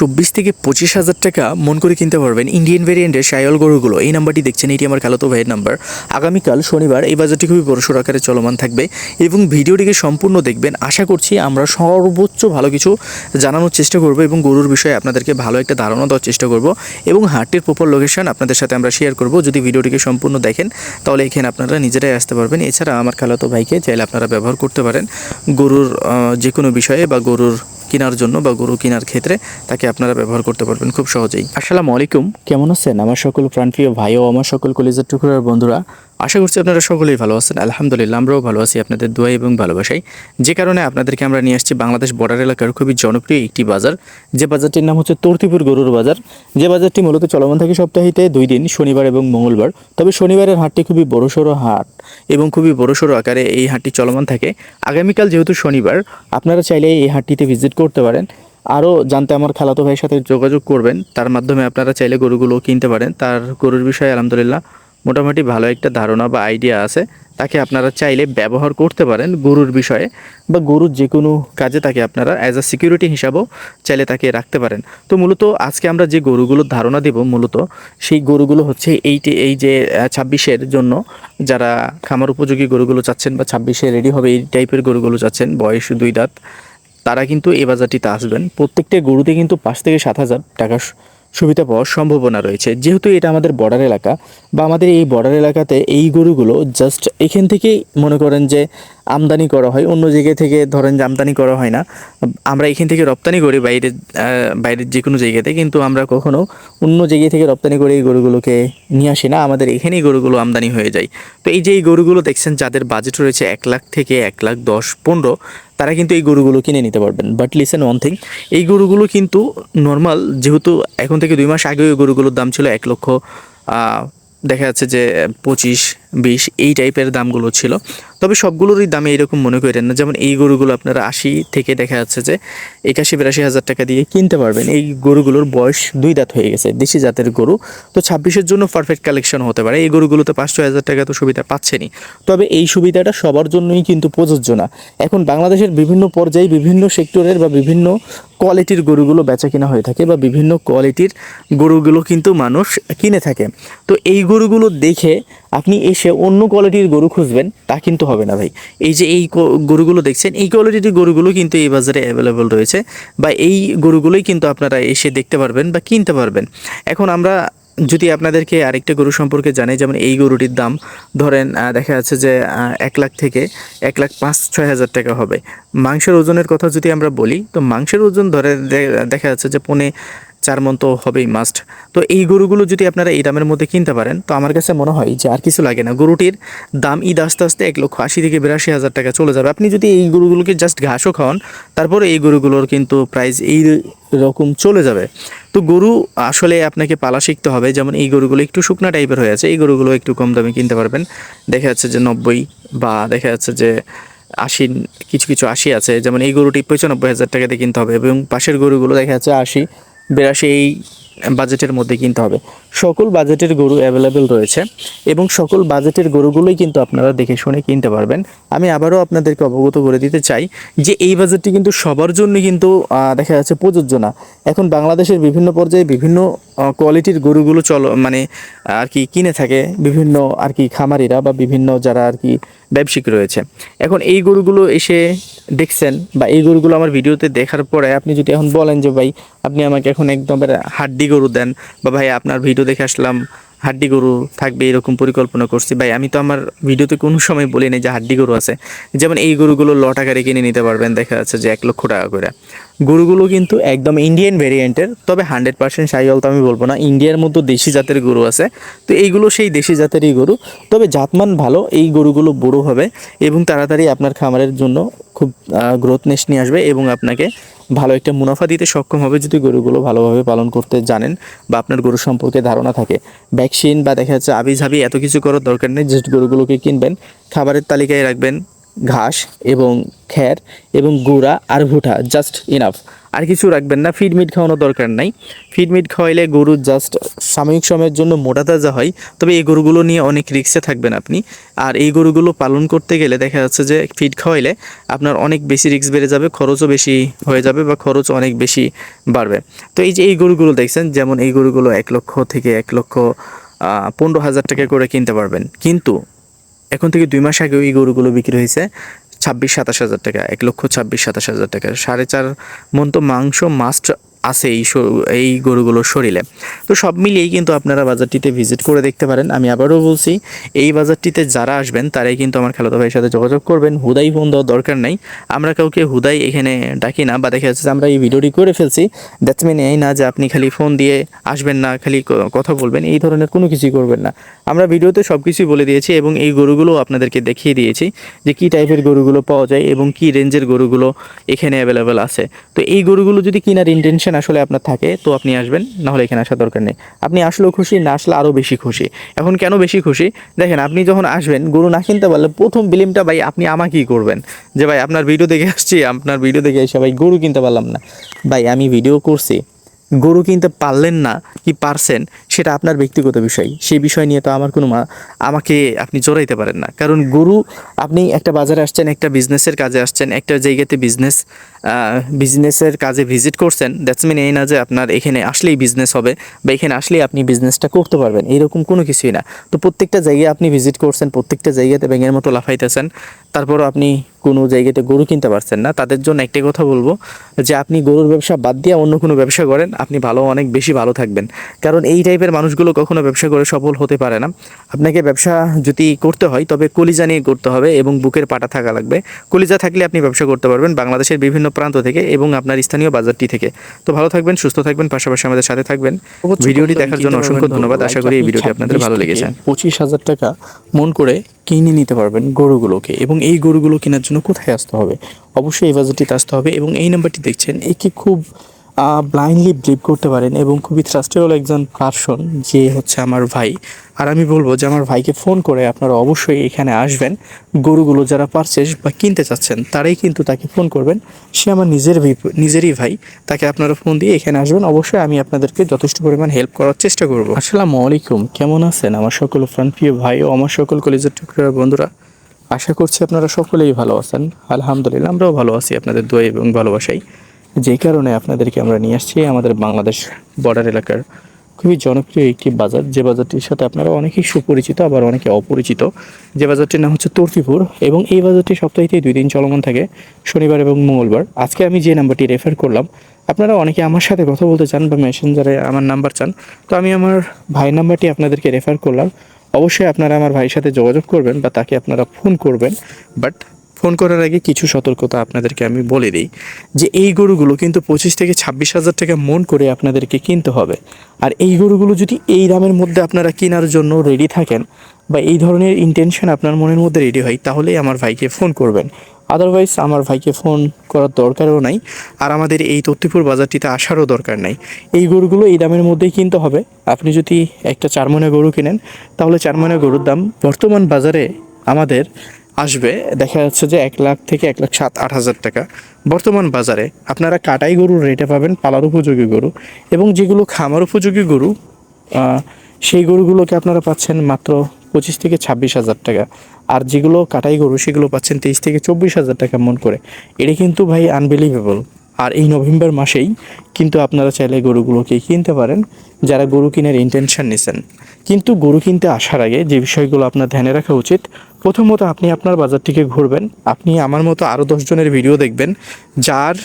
চব্বিশ থেকে পঁচিশ হাজার টাকা মন করে কিনতে পারবেন ইন্ডিয়ান ভেরিয়েন্টের সায়ল গরুগুলো। এই নাম্বারটি দেখছেন, এটি আমার খালাতো ভাইয়ের নাম্বার। আগামীকাল শনিবার এই বাজারটি খুবই বড়সড় আকারে চলমান থাকবে এবং ভিডিওটিকে সম্পূর্ণ দেখবেন। আশা করছি আমরা সর্বোচ্চ ভালো কিছু জানানোর চেষ্টা করব এবং গরুর বিষয়ে আপনাদেরকে ভালো একটা ধারণা দেওয়ার চেষ্টা করব এবং হাটটির প্রপার লোকেশন আপনাদের সাথে আমরা শেয়ার করব। যদি ভিডিওটিকে সম্পূর্ণ দেখেন, তাহলে এখানে আপনারা নিজেরাই আসতে পারবেন। এছাড়া আমার খালাতো ভাইকে চাইলে আপনারা ব্যবহার করতে পারেন। গরুর যে কোনো বিষয়ে বা গরুর কেনার জন্য বা গরু কেনার ক্ষেত্রে তাকে আপনারা ব্যবহার করতে পারবেন খুব সহজেই। আসসালামু আলাইকুম, কেমন আছেন? আমার সকল প্রাণপ্রিয় ভাই ও আমার সকল কলেজের টুকরার বন্ধুরা। আশা করছি আপনারা সকলেই ভালো আছেন। আলহামদুলিল্লাহ, আমরাও ভালো আছি। আপনাদের দোয়া এবং ভালোবাসাই। যে কারণে আপনাদেরকে আমরা নিয়ে আসছি বাংলাদেশ বর্ডার এলাকার খুবই জনপ্রিয় একটি বাজার। যে বাজারটির নাম হচ্ছে তর্তিপুর গরুর বাজার। যে বাজারটি মূলত চলমান থাকে সপ্তাহিতে দুই দিন, শনিবার এবং মঙ্গলবার। তবে শনিবারের হাটটি খুবই বড়সড় হাট এবং খুবই বড়সড় আকারে এই হাটটি চলমান থাকে। আগামীকাল যেহেতু শনিবার, আপনারা চাইলে এই হাটটিতে ভিজিট করতে পারেন। আরও জানতে আমার খালাতো ভাইয়ের সাথে যোগাযোগ করবেন। তার মাধ্যমে আপনারা চাইলে গরুগুলো কিনতে পারেন। তার গরুর বিষয়ে আলহামদুলিল্লাহ মোটামুটি ভালো একটা ধারণা বা আইডিয়া আছে। তাকে আপনারা চাইলে ব্যবহার করতে পারেন গরুর বিষয়ে বা গরুর যে কোনো কাজে তাকে আপনারা অ্যাজ আ সিকিউরিটি হিসাবেও চাইলে তাকে রাখতে পারেন। তো মূলত আজকে আমরা যে গরুগুলোর ধারণা দেব মূলত, সেই গরুগুলো হচ্ছে এইটি এই যে ছাব্বিশের জন্য যারা খামার উপযোগী গরুগুলো চাচ্ছেন বা ছাব্বিশে রেডি হবে এই টাইপের গরুগুলো চাচ্ছেন, বয়স দুই দাঁত, তারা কিন্তু এই বাজারটিতে আসবেন। প্রত্যেকটা গরুতে কিন্তু পাঁচ থেকে সাত হাজার টাকা সুবিধা পাওয়ার সম্ভাবনা রয়েছে। যেহেতু এটা আমাদের বর্ডার এলাকা বা আমাদের এই বর্ডার এলাকাতে এই গরুগুলো জাস্ট এখান থেকেই মনে করেন যে আমদানি করা হয়, অন্য জায়গা থেকে ধরেন যে আমদানি করা হয় না। আমরা এখান থেকে রপ্তানি করি বাইরে বাইরের যে কোনো জায়গাতে, কিন্তু আমরা কখনো অন্য জায়গা থেকে রপ্তানি করে এই গরুগুলোকে নিয়ে আসি না। আমাদের এখানেই গরুগুলো আমদানি হয়ে যায়। তো এই যে এই গরুগুলো দেখছেন, যাদের বাজেট রয়েছে এক লাখ থেকে এক লাখ দশ পনেরো তারা কিন্তু এই গরুগুলো কিনে নিতে পারবেন। বাট লিসেন ওয়ান থিং এই গরুগুলো কিন্তু নর্মাল যেহেতু এখন থেকে দুই মাস আগে ওই গরুগুলোর দাম ছিল এক লক্ষ দেখা যাচ্ছে যে পঁচিশ, বিশ, এই টাইপের দামগুলো ছিল। তবে সবগুলোরই দামে এরকম মনে করেন না। যেমন এই গরুগুলো আপনারা আশি থেকে দেখা যাচ্ছে যে একাশি, বিরাশি হাজার টাকা দিয়ে কিনতে পারবেন। এই গরুগুলোর বয়স দুই দাঁত হয়ে গেছে, দেশি জাতের গরু। তো ছাব্বিশের জন্য পারফেক্ট কালেকশন হতে পারে। এই গরুগুলোতে পাঁচশো হাজার টাকা তো সুবিধা পাচ্ছেনই। তবে এই সুবিধাটা সবার জন্যই কিন্তু প্রযোজ্য না। এখন বাংলাদেশের বিভিন্ন পর্যায়ে বিভিন্ন সেক্টরের বা বিভিন্ন কোয়ালিটির গরুগুলো বেচা কিনা হয়ে থাকে বা বিভিন্ন কোয়ালিটির গরুগুলো কিন্তু মানুষ কিনে থাকে। তো এই গরুগুলো দেখে আপনি এসে অন্য কোয়ালিটির গরু খুঁজবেন, তা কিন্তু হবে না ভাই। এই যে এই গরুগুলো দেখছেন, এই কোয়ালিটির গরুগুলো কিন্তু এই বাজারে অ্যাভেলেবল রয়েছে বা এই গরুগুলোই কিন্তু আপনারা এসে দেখতে পারবেন বা কিনতে পারবেন। এখন আমরা যদি আপনাদেরকে আরেকটা গরু সম্পর্কে জানাই, যেমন এই গরুটির দাম ধরেন দেখা যাচ্ছে যে এক লাখ থেকে এক লাখ পাঁচ, ছয় হাজার টাকা হবে। মাংসের ওজনের কথা যদি আমরা বলি, তো মাংসের ওজন ধরে দেখা যাচ্ছে যে পনে চার মন তো হবেই মাস্ট তো এই গরুগুলো যদি আপনারা এই দামের মধ্যে কিনতে পারেন, তো আমার কাছে মনে হয় যে আর কিছু লাগে না। গরুটির দাম ঈদ আস্তে আস্তে এক লক্ষ আশি থেকে বিরাশি হাজার টাকা চলে যাবে। আপনি যদি এই গরুগুলোকে জাস্ট ঘাসও খাওয়ান, তারপরে এই গরুগুলোর কিন্তু প্রাইস এই রকম চলে যাবে। তো গরু আসলে আপনাকে পালা শিখতে হবে, যেমন এই গরুগুলো একটু শুকনা টাইপের হয়ে আছে, এই গরুগুলো একটু কম দামে কিনতে পারবেন। দেখা যাচ্ছে যে নব্বই বা দেখা যাচ্ছে যে আশি, কিছু কিছু আশি আছে, যেমন এই গরুটি পঁচানব্বই হাজার টাকাতে কিনতে হবে এবং পাশের গরুগুলো দেখা যাচ্ছে আশি। বিরাশি এই বাজেটের মধ্যে কিনতে হবে। সকল বাজেটের গরু অ্যাভেলেবেল রয়েছে এবং সকল বাজেটের গরুগুলোই কিন্তু আপনারা দেখে শুনে কিনতে পারবেন। আমি আবারও আপনাদেরকে অবগত করে দিতে চাই যে এই বাজেটটি কিন্তু সবার জন্য কিন্তু দেখা যাচ্ছে প্রযোজ্য না। এখন বাংলাদেশের বিভিন্ন পর্যায়ে বিভিন্ন কোয়ালিটির গরুগুলো চল মানে আর কি কিনে থাকে। বিভিন্ন আর কি খামারিরা বা বিভিন্ন যারা আর কি ব্যবসায়িক রয়েছে। এখন এই গরুগুলো এসে দেখছেন বা এই গরুগুলো আমার ভিডিওতে দেখার পরে আপনি যদি এখন বলেন যে, ভাই, আপনি আমাকে এখন একদম হাড্ডি গরু দেন বা, ভাই, আপনার ভিডিও দেখে আসলাম হাড্ডি গরু থাকবে এরকম পরিকল্পনা করছি। ভাই, আমি তো আমার ভিডিওতে কোনো সময় বলি নাই যে হাড্ডি গরু আছে। যেমন এই গরুগুলো লট আকারে কিনে নিতে পারবেন, দেখা যাচ্ছে যে এক লক্ষ টাকা করে। গরুগুলো কিন্তু একদম ইন্ডিয়ান ভেরিয়েন্টের তবে হান্ড্রেড পার্সেন্ট সাইওয়াল তো আমি বলব না ইন্ডিয়ার মধ্যে দেশি জাতের গরু আছে। তো এইগুলো সেই দেশি জাতেরই গরু। তবে জাতমান ভালো, এই গরুগুলো বড় হবে এবং তাড়াতাড়ি আপনার খামারের জন্য খুব গ্রোথনেস নিয়ে আসবে এবং আপনাকে ভালো একটা মুনাফা দিতে সক্ষম হবে যদি গরুগুলো ভালোভাবে পালন করতে জানেন বা আপনার গরু সম্পর্কে ধারণা থাকে। ভ্যাকসিন বা দেখা যাচ্ছে আবি ঝাবি এত কিছু করার দরকার নেই জাস্ট গরুগুলোকে কিনবেন, খাবারের তালিকায় রাখবেন ঘাস এবং খ্যার এবং গুঁড়া আর ভুটা জাস্ট ইনাফ আর কিছু রাখবেন না ফিড মিট খাওয়ানোর দরকার নাই। ফিড মিট খাওয়াইলে গরু জাস্ট সাময়িক সময়ের জন্য মোটা তাজা হয়, তবে এই গরুগুলো নিয়ে অনেক রিক্সে থাকবেন আপনি। আর এই গরুগুলো পালন করতে গেলে দেখা যাচ্ছে যে ফিড খাওয়াইলে আপনার অনেক বেশি রিক্স বেড়ে যাবে, খরচও বেশি হয়ে যাবে বা খরচ অনেক বেশি বাড়বে। তো এই যে এই গরুগুলো দেখছেন, যেমন এই গরুগুলো এক লক্ষ থেকে এক লক্ষ পনেরো হাজার টাকা করে কিনতে পারবেন। কিন্তু এখন থেকে দুই মাস আগে ওই গরুগুলো বিক্রি হয়েছে ছাব্বিশ, সাতাশ হাজার টাকা, এক লক্ষ ছাব্বিশ, সাতাশ হাজার টাকা। সাড়ে চার মন তো মাংস, মাস্ট আছে এই এই গরুগুলোর শরীরে। তো সব মিলিয়েই কিন্তু আপনারা বাজারটিতে ভিজিট করে দেখতে পারেন। আমি আবারও বলছি, এই বাজারটিতে যারা আসবেন, তারাই কিন্তু আমার খালাতো ভাইয়ের সাথে যোগাযোগ করবেন। হুদাই ফোন দেওয়ার দরকার নাই। আমরা কাউকে হুদাই এখানে ডাকি না বা দেখা যাচ্ছে যে আমরা এই ভিডিওটি করে ফেলছি। দ্যাটস মিন এই না যে আপনি খালি ফোন দিয়ে আসবেন না, খালি কথা বলবেন। এই ধরনের কোনো কিছুই করবেন না। আমরা ভিডিওতে সব কিছুই বলে দিয়েছি এবং এই গরুগুলো আপনাদেরকে দেখিয়ে দিয়েছি যে কী টাইপের গরুগুলো পাওয়া যায় এবং কী রেঞ্জের গরুগুলো এখানে অ্যাভেলেবেল আছে। তো এই গরুগুলো যদি কেনার ইন্টেনশন আসলে আপনার থাকে, তো আপনি আসবেন, নাহলে এখানে আসার দরকার নেই। আপনি আসলেও খুশি, না আসলে আরও বেশি খুশি। এখন কেন বেশি খুশি? দেখেন, আপনি যখন আসবেন, গরু না কিনতে পারলে প্রথম বিলিমটা ভাই, আপনি আমাকেই করবেন। যে, ভাই, আপনার ভিডিও দেখে আসছি, আপনার ভিডিও দেখে এসে, ভাই, গরু কিনতে পারলাম না। ভাই, আমি ভিডিও করছি। গরু কিনতে পারলেন না কি পারছেন, সেটা আপনার ব্যক্তিগত বিষয়। সেই বিষয় নিয়ে তো আমার কোনো মা- আমাকে আপনি জড়াইতে পারেন না। কারণ গরু, আপনি একটা বাজারে আসছেন, একটা বিজনেসের কাজে আসছেন, একটা জায়গাতে বিজনেস বিজনেসের কাজে ভিজিট করছেন দ্যাটস মিন এই না যে আপনার এখানে আসলেই বিজনেস হবে বা এখানে আসলেই আপনি বিজনেসটা করতে পারবেন, এরকম কোনো কিছুই না। তো প্রত্যেকটা জায়গায় আপনি ভিজিট করছেন, প্রত্যেকটা জায়গাতে ব্যাঙের মতো লাফাইতেছেন, তারপরও আপনি কোনো জায়গাতে গরু কিনতে পারছেন না তাদের জন্য একটাই কথা বলব যে আপনি গরুর ব্যবসা বাদ দিয়ে অন্য কোনো ব্যবসা করেন আপনি ভালো অনেক বেশি ভালো থাকবেন। কারণ এই টাইপের মানুষগুলো কখনো ব্যবসা করে সফল হতে পারে না। আপনাকে ব্যবসা যদি করতে হয় তবে কলিজা নিয়ে করতে হবে এবং বুকের পাটা থাকা লাগবে। কলিজা থাকলে আপনি ব্যবসা করতে পারবেন বাংলাদেশের বিভিন্ন প্রান্ত থেকে এবং আপনার স্থানীয় বাজারটি থেকে। তো ভালো থাকবেন সুস্থ থাকবেন পাশাপাশি আমাদের সাথে থাকবেন। ভিডিওটি দেখার জন্য অসংখ্য ধন্যবাদ। আশা করি এই ভিডিওটি আপনাদের ভালো লেগেছে। পঁচিশ হাজার টাকা মন করে কিনে নিতে পারবেন গরুগুলোকে এবং এই গরুগুলো কেনার জন্য কোথায় আসতে হবে? অবশ্যই বাজারটিতে আসতে হবে এবং এই নাম্বারটি দেখছেন, একে খুব ব্লাইন্ডলি বিলিভ করতে পারেন এবং খুবই ট্রাস্টেবল একজন পার্সন যে হচ্ছে আমার ভাই। আর আমি বলব যে আমার ভাইকে ফোন করে আপনারা অবশ্যই এখানে আসবেন। গরুগুলো যারা পারচেস বা কিনতে চাচ্ছেন, তারাই কিন্তু তাকে ফোন করবেন। সে আমার নিজের নিজেরই ভাই, তাকে আপনারা ফোন দিয়ে এখানে আসবেন। অবশ্যই আমি আপনাদেরকে যথেষ্ট পরিমাণ হেল্প করার চেষ্টা করব। আসসালামু আলাইকুম, কেমন আছেন আমার সকল প্রাণপ্রিয় ভাই ও আমার সকল কলেজের টুকরা বন্ধুরা? আশা করছি আপনারা সকলেই ভালো আছেন। আলহামদুলিল্লাহ, আমরাও ভালো আছি আপনাদের দোয়া এবং ভালোবাসাই। যে কারণে আপনাদেরকে আমরা নিয়ে আসছি আমাদের বাংলাদেশ বর্ডার এলাকার খুবই জনপ্রিয় একটি বাজার। যে বাজারটির সাথে আপনারা অনেকেই সুপরিচিত, আবার অনেকে অপরিচিত। যে বাজারটির নাম হচ্ছে তর্তিপুর এবং এই বাজারটি সপ্তাহে দুই দিন চলমান থাকে, শনিবার এবং মঙ্গলবার। আজকে আমি যে নাম্বারটি রেফার করলাম, আপনারা অনেকে আমার সাথে কথা বলতে চান বা মেসেঞ্জারে আমার নাম্বার চান, তো আমি আমার ভাইয়ের নাম্বারটি আপনাদেরকে রেফার করলাম। অবশ্যই আপনারা আমার ভাইয়ের সাথে যোগাযোগ করবেন বা তাকে আপনারা ফোন করবেন। বাট ফোন করার আগে কিছু সতর্কতা আপনাদেরকে আমি বলে দিই যে এই গরুগুলো কিন্তু পঁচিশ থেকে ছাব্বিশ হাজার টাকা মন করে আপনাদেরকে কিনতে হবে। আর এই গরুগুলো যদি এই দামের মধ্যে আপনারা কেনার জন্য রেডি থাকেন বা এই ধরনের ইন্টেনশন আপনার মনের মধ্যে রেডি হয়, তাহলেই আমার ভাইকে ফোন করবেন। আদারওয়াইজ আমার ভাইকে ফোন করার দরকারও নাই। আর আমাদের এই তত্ত্বপুর বাজারটিতে আসারও দরকার নাই। এই গরুগুলো এই দামের মধ্যেই কিনতে হবে। আপনি যদি একটা চার মনে গরু কিনেন, তাহলে চার মনে গরুর দাম বর্তমান বাজারে আমাদের আসবে। দেখা যাচ্ছে যে এক লাখ থেকে এক লাখ সাত, আট হাজার টাকা। বর্তমান বাজারে আপনারা কাটাই গরুর রেটে পাবেন, পালার উপযোগী গরু। এবং যেগুলো খামার উপযোগী গরু সেই গরুগুলোকে আপনারা পাচ্ছেন মাত্র পঁচিশ থেকে ছাব্বিশ হাজার টাকা। আর যেগুলো কাটাই গরু, সেগুলো পাচ্ছেন তেইশ থেকে চব্বিশ হাজার টাকা মন করে। এটা কিন্তু ভাই আনবিলিভেবল আর এই নভেম্বর মাসেই কিন্তু আপনারা চাইলে গরুগুলোকে কিনতে পারেন, যারা গরু কেনার ইন্টেনশন নিছেন। কিন্তু গরু কিনতে আসার আগে যে বিষয়গুলো আপনার ধ্যানে রাখা উচিত, প্রথমত আপনি আপনার বাজারটিকে ঘুরবেন। আপনি আমার মতো আরও দশজনের ভিডিও দেখবেন, যার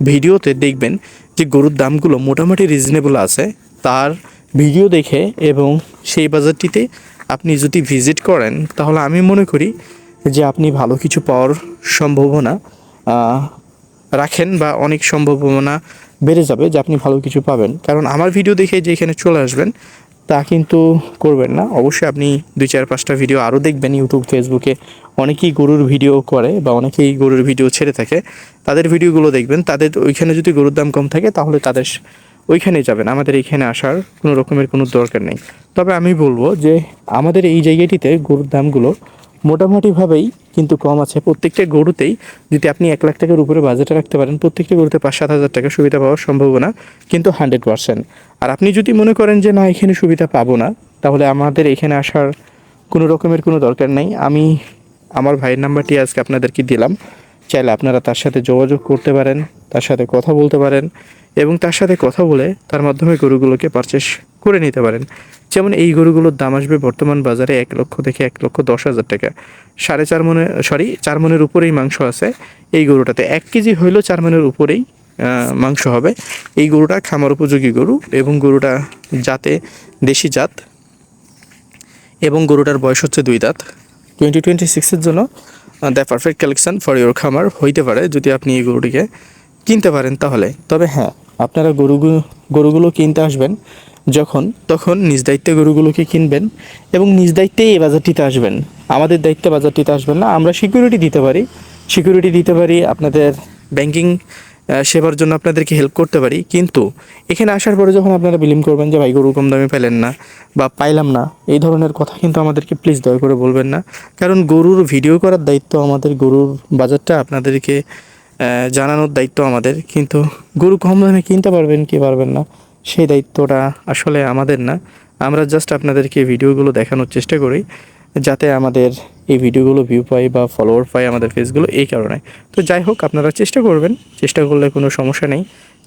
ভিডিওতে দেখবেন যে গরুর দামগুলো মোটামুটি রিজনেবল আছে। তার ভিডিও দেখে এবং সেই বাজারটিতে আপনি যদি ভিজিট করেন, তাহলে আমি মনে করি যে আপনি ভালো কিছু পাওয়ার সম্ভাবনা রাখেন বা অনেক সম্ভাবনা বেড়ে যাবে যে আপনি ভালো কিছু পাবেন। কারণ আমার ভিডিও দেখে যে এখানে চলে আসবেন, তা কিন্তু করবেন না। অবশ্যই আপনি দুই চার পাঁচটা ভিডিও আরও দেখবেন। ইউটিউব ফেসবুকে অনেকেই গরুর ভিডিও করে বা অনেকেই গরুর ভিডিও ছেড়ে থাকে। তাদের ভিডিওগুলো দেখবেন। তাদের ওইখানে যদি গরুর দাম কম থাকে, তাহলে তাদের ওইখানেই যাবেন, আমাদের এইখানে আসার কোনো রকমের কোনো দরকার নেই। তবে আমি বলব যে, আমাদের এই জায়গাটিতে গরুর দামগুলো মোটামুটিভাবেই কিন্তু কম আছে। প্রত্যেকটা গরুতেই যদি আপনি এক লাখ টাকার উপরে বাজেটে রাখতে পারেন, প্রত্যেকটা গরুতে পাঁচ, সাত হাজার টাকা সুবিধা পাওয়ার সম্ভাবনা কিন্তু হান্ড্রেড পার্সেন্ট আর আপনি যদি মনে করেন যে, না, এখানে সুবিধা পাবো না, তাহলে আমাদের এখানে আসার কোনো রকমের কোনো দরকার নেই। আমি আমার ভাইয়ের নাম্বারটি আজকে আপনাদেরকে দিলাম। চাইলে আপনারা তার সাথে যোগাযোগ করতে পারেন, তার সাথে কথা বলতে পারেন। এবং তার সাথে কথা বলে তার মাধ্যমে গরুগুলোকে পারচেস করে নিতে পারেন। যেমন এই গরুগুলোর দাম আসবে বর্তমান বাজারে এক লক্ষ থেকে এক লক্ষ দশ হাজার টাকা। সাড়ে চার মনে সরি চার মনের উপরেই মাংস আছে এই গরুটাতে। এক কেজি হইলেও চার মনের উপরেই মাংস হবে। এই গরুটা খামার উপযোগী গরু এবং গরুটা জাতে দেশি জাত এবং গরুটার বয়স হচ্ছে দুই দাঁত। টোয়েন্টি টোয়েন্টি সিক্সের জন্য the perfect collection for your খামার হইতে পারে যদি আপনি এই গরুটিকে কিনতে পারেন তাহলে। তবে হ্যাঁ আপনারা গরুগুলো গরুগুলো কিনতে আসবেন, যখন, তখন নিজ দায়িত্বে গরুগুলোকে কিনবেন এবং নিজ দায়িত্বেই এই বাজারটিতে আসবেন। আমাদের দায়িত্বে বাজারটিতে আসবেন না, আমরা সিকিউরিটি দিতে পারি। সিকিউরিটি দিতে পারি, আপনাদের ব্যাংকিং সেবার জন্য আপনাদেরকে হেল্প করতে পারি। কিন্তু এখানে আসার পরে যখন আপনারা বিলিম করবেন যে, ভাই, গরু কম দামে পেলেন না বা পাইলাম না, এই ধরনের কথা কিন্তু আমাদেরকে প্লিজ দয়া করে বলবেন না। কারণ গরুর ভিডিও করার দায়িত্ব আমাদের গরুর বাজারটা আপনাদেরকে জানানোর দায়িত্ব আমাদের। কিন্তু গরু কম দামে কিনতে পারবেন কি পারবেন না, সেই দায়িত্বটা আসলে আমাদের না। আমরা জাস্ট আপনাদেরকে ভিডিওগুলো দেখানোর চেষ্টা করি, যাতে আমাদের এই ভিডিওগুলো ভিউ পাই বা ফলোয়ার পাই আমাদের ফেসগুলো এই কারণে। তো যাই হোক, আপনারা চেষ্টা করবেন। চেষ্টা করলে কোনো সমস্যা নেই।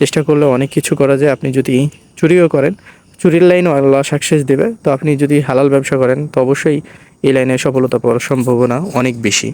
চেষ্টা করলে অনেক কিছু করা যায়। আপনি যদি চুরিও করেন, চুরির লাইনও আল্লাহ সাকসেস দেবে। তো আপনি যদি হালাল ব্যবসা করেন, তো অবশ্যই এই লাইনে সফলতা পাওয়ার সম্ভাবনা অনেক বেশি।